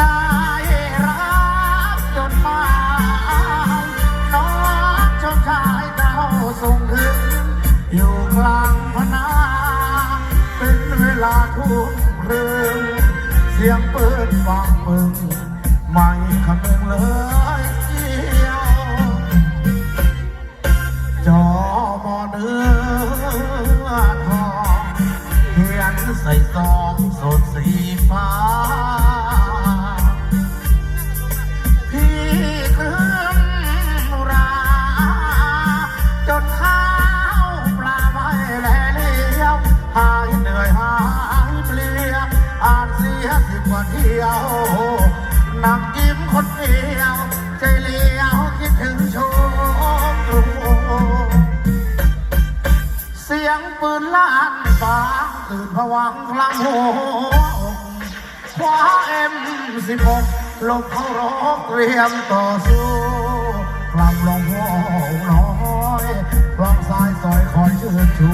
นายรับจดหมายน้องชมชายเจ้าส่งถึงอยู่กลางพนาเป็นเวลาทุ่มครึ่งเสียงเปืนฟังมึง ไม่คำนึงเลย ใส่ซองสดสีฟ้า พี่ขึ้นรา จนเท้าปลาไม่แลเลี้ยว หายเหนื่อยหายเปลี่ยอาจเสียสิบกว่าเที่ยวนั่งยิ้มคนเดียว ใจเลี้ยวคิดถึงโชมตรูเสียงปืนลั่นฟ้า ผวังพลังหัวคว้าเอ็มสิบหกลบเข้ารกเรียมต่อสู้กลับลงหัวน้อยวางสายซอยคอยเชื่อชู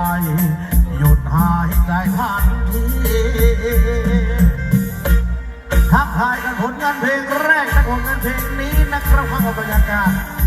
ไหวหยุดหายใจทันทีทักทายกันผลงานเพลงแรกและผลงานเพลงนี้นะครับฟังกับบรรยากาศ